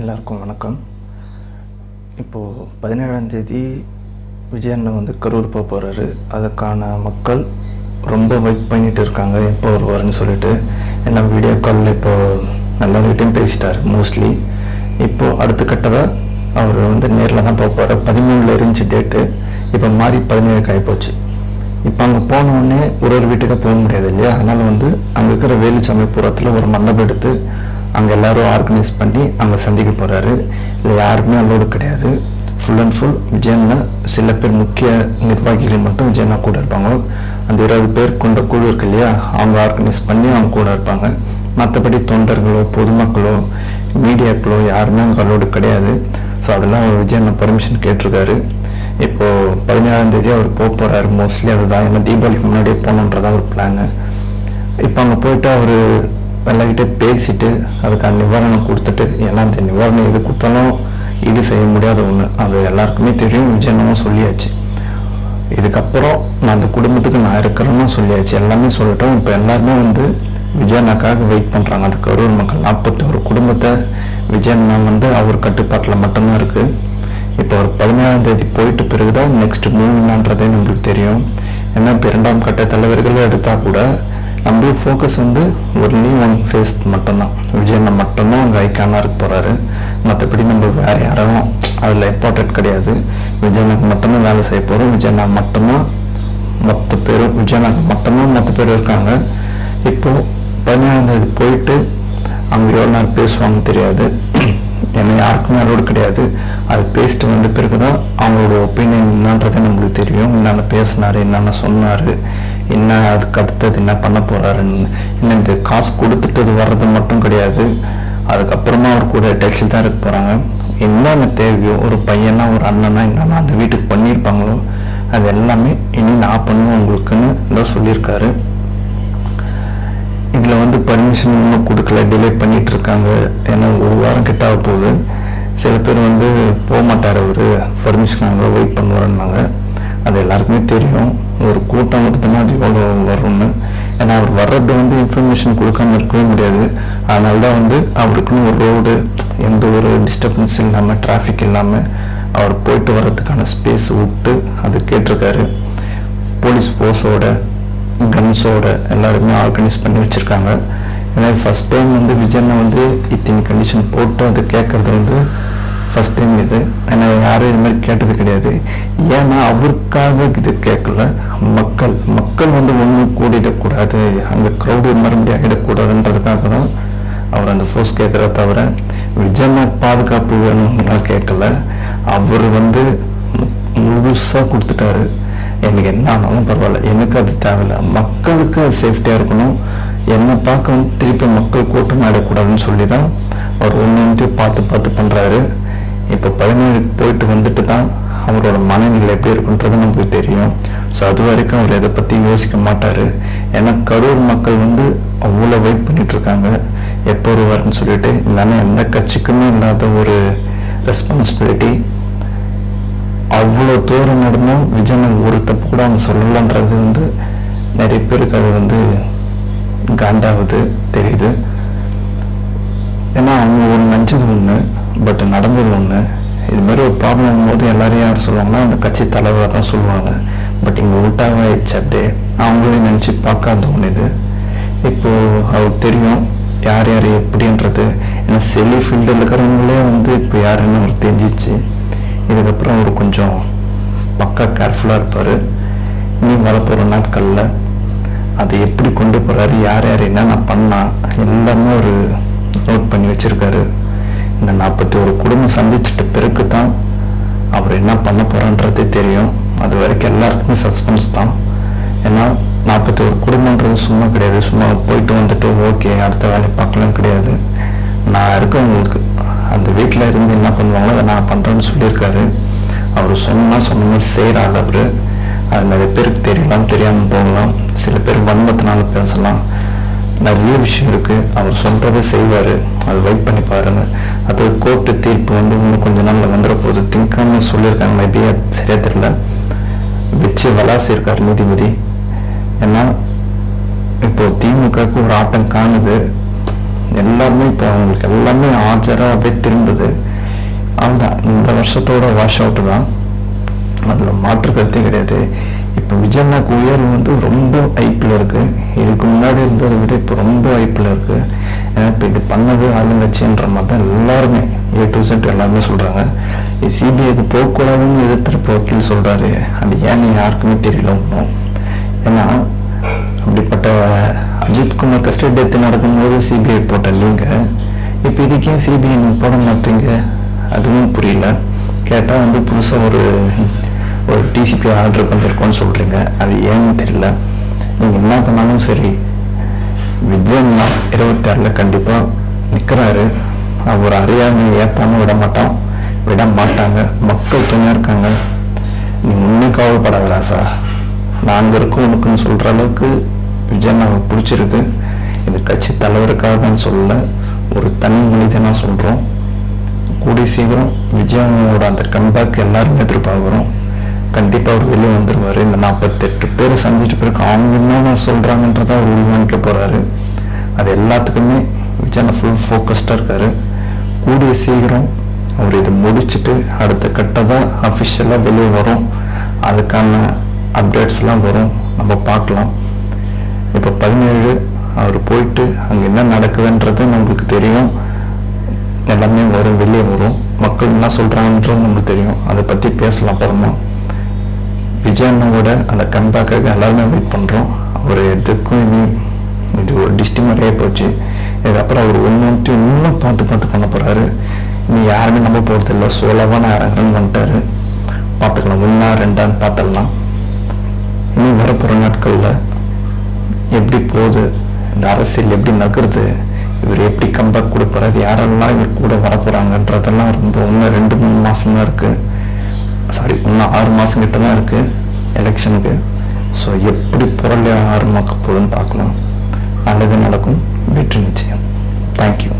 எல்லாருக்கும் வணக்கம். இப்போது பதினேழாந்தேதி விஜய் அண்ணன் வந்து கரூர் போக போகிறாரு அதுக்கான மக்கள் ரொம்ப வெயிட் பண்ணிட்டு இருக்காங்க. எப்போ வருவார்னு சொல்லிட்டு. ஏன்னா வீடியோ காலில் இப்போது எல்லார்கிட்டையும் பேசிட்டார் மோஸ்ட்லி இப்போது அடுத்த கட்டதாக அவர் வந்து நேரில் தான் போக போகிறார் பதிமூணில் இருந்துச்சு டேட்டு இப்போ மாறி பதினேழுக்கு ஆகிப்போச்சு இப்போ அங்கே போன ஒரு ஒரு வீட்டுக்கு போக முடியாது இல்லையா? அதனால் வந்து அங்கே இருக்கிற வேலுச்சாமி புறத்தில் ஒரு மண்டபம் எடுத்து அங்கே எல்லாரும் ஆர்கனைஸ் பண்ணி அங்கே சந்திக்க போகிறாரு இல்லை யாருக்குமே அலோடு கிடையாது. ஃபுல் அண்ட் ஃபுல் விஜயன்னா சில பேர் முக்கிய நிர்வாகிகள் மட்டும் விஜயண்ணா கூட இருப்பாங்க. அந்த இருபது பேர் கொண்ட குழு இருக்கு இல்லையா அவங்க ஆர்கனைஸ் பண்ணி அவங்க கூட இருப்பாங்க. மற்றபடி தொண்டர்களோ பொதுமக்களோ மீடியாக்களோ யாருமே அங்கே அலோடு கிடையாது. ஸோ அதெல்லாம் விஜயண்ணா பர்மிஷன் கேட்டிருக்காரு. இப்போ பதினேழாம் தேதி அவர் போக போகிறாரு மோஸ்ட்லி அதுதான். ஏன்னா தீபாவளிக்கு முன்னாடியே போகணுன்றதா ஒரு பிளானு இப்போ அங்கே போயிட்டு அவர் எல்லாக்கிட்டே பேசிட்டு அதுக்கான நிவாரணம் கொடுத்துட்டு ஏன்னா அந்த நிவாரணம் எது கொடுத்தாலும் இது செய்ய முடியாத ஒன்று அது எல்லாருக்குமே தெரியும். விஜயனமும் சொல்லியாச்சு. இதுக்கப்புறம் நான் அந்த குடும்பத்துக்கு நான் இருக்கிறேன்னு சொல்லியாச்சு. எல்லாமே சொல்லிட்டோம். இப்போ எல்லாருமே வந்து விஜயனாக்காக வெயிட் பண்ணுறாங்க அந்த கரூர் மக்கள் நாற்பத்தோரு குடும்பத்தை விஜயண்ணா வந்து அவர் கட்டுப்பாட்டில் மட்டும்தான் இருக்குது இப்போ ஒரு பதினேழாம் தேதி போயிட்டு பிறகுதான் நெக்ஸ்ட் மூவ் என்னன்றதே நம்மளுக்கு தெரியும். ஏன்னா இப்போ இரண்டாம் கட்ட தலைவர்கள் எடுத்தால் கூட நம்மளுடைய ஃபோக்கஸ் வந்து ஒன்லி ஒன் ஃபேஸ் மட்டும்தான். விஜயண்ணா மட்டும்தான் அங்கே ஐக்கானாக இருக்க போகிறாரு மற்றபடி நம்ம வேறு யாரும் அதில் இம்பார்ட்டன்ட் கிடையாது. விஜயனுக்கு மட்டும்தான் வேலை செய்ய போகிறோம் விஜயண்ணா மட்டும்தான் மொத்த பேரும் விஜயநாத் மட்டும்தான் மொத்த பேர் இருக்காங்க. இப்போ பதினேழாம் தேதி போயிட்டு அவங்க எவ்வளோ நாள் பேசுவாங்கன்னு தெரியாது. ஏன்னா யாருக்குமே அலோடு கிடையாது. அது பேசிட்டு வந்த பிறகு தான் அவங்களோட ஒப்பீனியன் என்னன்றது நம்மளுக்கு தெரியும். என்னென்ன பேசினார் என்னென்ன சொன்னார் என்ன அதுக்கு அடுத்தது என்ன பண்ண போறாருன்னு. இன்னும் இந்த காசு கொடுத்துட்டு வர்றது மட்டும் கிடையாது. அதுக்கப்புறமா அவர் கூட டச்சில் தான் இருக்க போகிறாங்க என்னென்ன தேவையோ ஒரு பையனா ஒரு அண்ணனா என்னென்ன அந்த வீட்டுக்கு பண்ணியிருப்பாங்களோ அது எல்லாமே இனி நான் பண்ணுவேன் உங்களுக்குன்னு தான் சொல்லியிருக்காரு. இதில் வந்து பர்மிஷன் இன்னும் கொடுக்கல டிலே பண்ணிட்டு இருக்காங்க ஏன்னா ஒரு வாரம் கிட்ட ஆக போகுது. சில பேர் வந்து போக மாட்டார் அவர். பர்மிஷன் அங்கே வெயிட் பண்ணுவாருன்னாங்க. அது எல்லாருக்குமே தெரியும். ஒரு கூட்டம் வருதுன்னா அது எவ்வளோ வரும்னு. ஏன்னா அவர் வர்றது வந்து இன்ஃபர்மேஷன் கொடுக்காம இருக்கவே முடியாது. அதனால தான் வந்து அவருக்குன்னு ஒரு ரோடு எந்த ஒரு டிஸ்டர்பன்ஸ் இல்லாமல் டிராஃபிக் இல்லாமல் அவர் போயிட்டு வர்றதுக்கான ஸ்பேஸ் விட்டு அது கேட்டிருக்காரு. போலீஸ் ஃபோர்ஸோட கன்ஸோட எல்லாருமே ஆர்கனைஸ் பண்ணி வச்சுருக்காங்க. ஏன்னா ஃபஸ்ட் டைம் வந்து விஜயனை வந்து இத்தனை கண்டிஷன் போட்டு அது கேட்கறது வந்து ஃபஸ்ட் டைம் இது. ஆனால் யாரும் இது மாதிரி கேட்டது கிடையாது. ஏன்னா அவருக்காக இது கேட்கல. மக்கள் மக்கள் வந்து ஒன்று கூடிடக்கூடாது. அங்கே க்ரௌடு மறுபடியும் ஆகிடக்கூடாதுன்றதுக்காக தான் அவர் அந்த ஃபோர்ஸ் கேட்குறத தவிர விஜயனா பாதுகாப்பு வேணும்னா கேட்கல. அவர் வந்து முழுசாக கொடுத்துட்டாரு. எனக்கு என்ன ஆனாலும் பரவாயில்ல. எனக்கு அது தேவையில்ல. மக்களுக்கு அது சேஃப்டியாக இருக்கணும். என்னை பார்க்க வந்து திருப்பி மக்கள் கூட்டம் ஆடக்கூடாதுன்னு சொல்லி தான் அவர் ஒன்று பார்த்து பார்த்து பண்ணுறாரு இப்போ பதினேழு போயிட்டு வந்துட்டு தான் அவரோட மனநிலை எப்படி இருக்குன்றது நமக்கு தெரியும். ஸோ அது வரைக்கும் அவர் இதை பற்றி யோசிக்க மாட்டார். ஏன்னா கரூர் மக்கள் வந்து அவ்வளோ வெயிட் பண்ணிட்டு இருக்காங்க எப்போ வருவார்னு சொல்லிட்டு இல்லைன்னா எந்த கட்சிக்குமே இல்லாத ஒரு ரெஸ்பான்சிபிலிட்டி அவ்வளோ தூரம் நடந்தும் விஜயன் ஒருத்த கூட அவங்க சொல்லலன்றது வந்து நிறைய பேருக்கு அது வந்து காண்டாவது தெரியுது. ஏன்னா அவங்க ஒன்று நினச்சது ஒன்று பட் நடந்தது ஒன்று இது மாதிரி ஒரு ப்ராப்ளம் போது எல்லாரையும் யார் சொல்லுவாங்கன்னா அந்த கட்சி தலைவராக தான் சொல்லுவாங்க. பட் இங்கே உள்டாக அப்படியே. அவங்களே நினச்சி பார்க்காத ஒன்று இது. இப்போது அவருக்கு தெரியும் யார் யார் எப்படின்றது. ஏன்னா செல்லி ஃபீல்டில் இருக்கிறவங்களே வந்து இப்போ யாருன்னு அவருக்கு தெரிஞ்சிச்சு. இதுக்கப்புறம் அவர் கொஞ்சம் பக்கா கேர்ஃபுல்லாக இருப்பார். இனி வரப்போகிற நாட்களில் அதை எப்படி கொண்டு போகிறாரு யார் யார் என்னென்ன பண்ணால் எல்லாமே ஒரு நோட் பண்ணி வச்சுருக்காரு. இந்த நாற்பத்தி ஒரு குடும்பம் சந்திச்சிட்ட பிறகு தான் அவர் என்ன பண்ண போகிறான்றதே தெரியும். அது வரைக்கும் எல்லாருக்குமே சஸ்பென்ஸ் தான். ஏன்னா நாற்பத்தி ஒரு குடும்பன்றது சும்மா கிடையாது. சும்மா போயிட்டு வந்துட்டு ஓகே அடுத்த வேலையை பார்க்கலாம் கிடையாது. நான் இருக்கவங்களுக்கு அந்த வீட்டில் இருந்து என்ன பண்ணுவாங்களோ அதை நான் பண்ணுறேன்னு சொல்லியிருக்காரு. அவர் சொன்னால் சொன்ன மாதிரி செய்கிறாள் அவர். அது நிறைய பேருக்கு தெரியலாம் தெரியாமல் போகலாம். சில பேர் வன்மத்தினால பேசலாம். நிறைய விஷயம் இருக்குது அவர் சொல்கிறத செய்வார். அது வெயிட் பண்ணி பாருங்கள் அது கோர்ட்டு தீர்ப்பு வந்து இன்னும் கொஞ்ச நாளில் வந்துட போகுது திங்காம சொல்லியிருக்காங்க மேபி சரியா தெரியல. வச்சு விளாசியிருக்கார் நீதிபதி. ஏன்னா இப்போ திமுகவுக்கு ஒரு ஆட்டம் காணுது. எல்லாருமே இப்போ அவங்களுக்கு எல்லாமே ஆஜராக அப்படியே திரும்புது. அதுதான் இந்த வருஷத்தோட வாஷ் அவுட்டு தான். அதில் மாற்று கருத்தே கிடையாது. இப்போ விஜயண்ணாக்கு உயர்வு வந்து ரொம்ப ஐப்பில் இருக்கு. இதுக்கு முன்னாடி இருந்ததை விட இப்போ ரொம்ப ஐப்பில் இருக்கு. ஏன்னா பண்ணது ஆளுங்கட்சின்ற மாதிரி தான் எல்லாருமே ஏ டு செட் எல்லாருமே சொல்கிறாங்க சிபிஐக்கு போகக்கூடாதுன்னு எதிர்த்தரப்பு வக்கீல் சொல்கிறாரு அது ஏன்னு யாருக்குமே தெரியல ஏன்னா அப்படிப்பட்ட அஜித்குமார் கஸ்டடி டெத்து நடக்கும்போது சிபிஐ போட்ட லிங்க இப்போ இதுக்கே சிபிஐ போட மாட்டீங்க? அதுவும் புரியல. கேட்டால் வந்து புதுசாக ஒரு ஒரு டிசிபி ஆர்டர் பண்ணியிருக்கோன்னு சொல்கிறீங்க அது ஏன்னு தெரியல. நீங்கள் என்ன பண்ணாலும் சரி. விஜயன்னா இருபத்தி ஆறில் கண்டிப்பாக நிற்கிறாரு அவர் அறியாமையை ஏற்றாமல் விட மாட்டான். விட மாட்டாங்க. மக்கள் துணையாக இருக்காங்க. நீ ஒன்றும் கவலைப்படாத ராசா நாங்கள் இருக்கோம் உனக்குன்னு சொல்கிற அளவுக்கு விஜய் நாங்கள் பிடிச்சிருக்கு. இது கட்சி தலைவருக்காக தான் ஒரு தனி மனிதனாக சொல்கிறோம் கூடிய சீக்கிரம் விஜயனோட அந்த கம்பேக் எல்லாருமே எதிர்பார்க்குறோம். கண்டிப்பாக அவர் வெளியே வந்துடுவார் இந்த நாற்பத்தெட்டு பேர் சந்திச்சு பிறகு அவங்க என்ன சொல்கிறாங்கன்றத அவர் உள்வாங்கிக்க போகிறாரு அது எல்லாத்துக்குமே விஜயனை ஃபுல் ஃபோக்கஸ்டாக இருக்கார். கூடிய சீக்கிரம் அவர் இதை முடிச்சுட்டு அடுத்த கட்டதாக அஃபிஷியலாக வெளியே வரும். அதுக்கான அப்டேட்ஸ்லாம் வரும். நம்ம பார்க்கலாம். இப்போ பதினேழு அவர் போயிட்டு அங்கே என்ன நடக்குதுன்றது நம்மளுக்கு தெரியும். எல்லாமே வரும் வெளியே வரும். மக்கள் என்ன சொல்கிறாங்கன்றது நம்மளுக்கு தெரியும். அதை பற்றி பேசலாம் அப்புறமா. விஜயண்ணோட அந்த கம்பேக்காக எல்லாருமே வெயிட் பண்ணுறோம் அவர் எதுக்கும் இனி இது ஒரு டிஸ்டிமரே போச்சு. இதுக்கப்புறம் அவர் ஒன்று இன்னும் பார்த்து பார்த்து பண்ண போகிறாரு இனி யாருமே நம்ப போகிறதில்ல இல்லை சோலவாக நான் இறங்குறேன்னு வந்துட்டாரு. பார்த்துக்கலாம் ஒன்றா ரெண்டான்னு பார்த்துடலாம் இனி வரப்போகிற நாட்களில் எப்படி போகுது? இந்த அரசியல் எப்படி நகருது? இவர் எப்படி கம்பேக் கொடுப்பாரு? யாரெல்லாம் இவர் கூட வரப்போகிறாங்கன்றதெல்லாம் ரொம்ப இன்னும் ரெண்டு மூணு மாதம் தான் இருக்குது சாரி இன்னும் ஆறு மாதம் கிட்ட தான் இருக்குது எலெக்ஷனுக்கு ஸோ எப்படி பொருள் ஆரம்பிக்க போகுதுன்னு பார்க்கலாம். நல்லது நடக்கும். வெற்றி நிச்சயம் தேங்க்யூ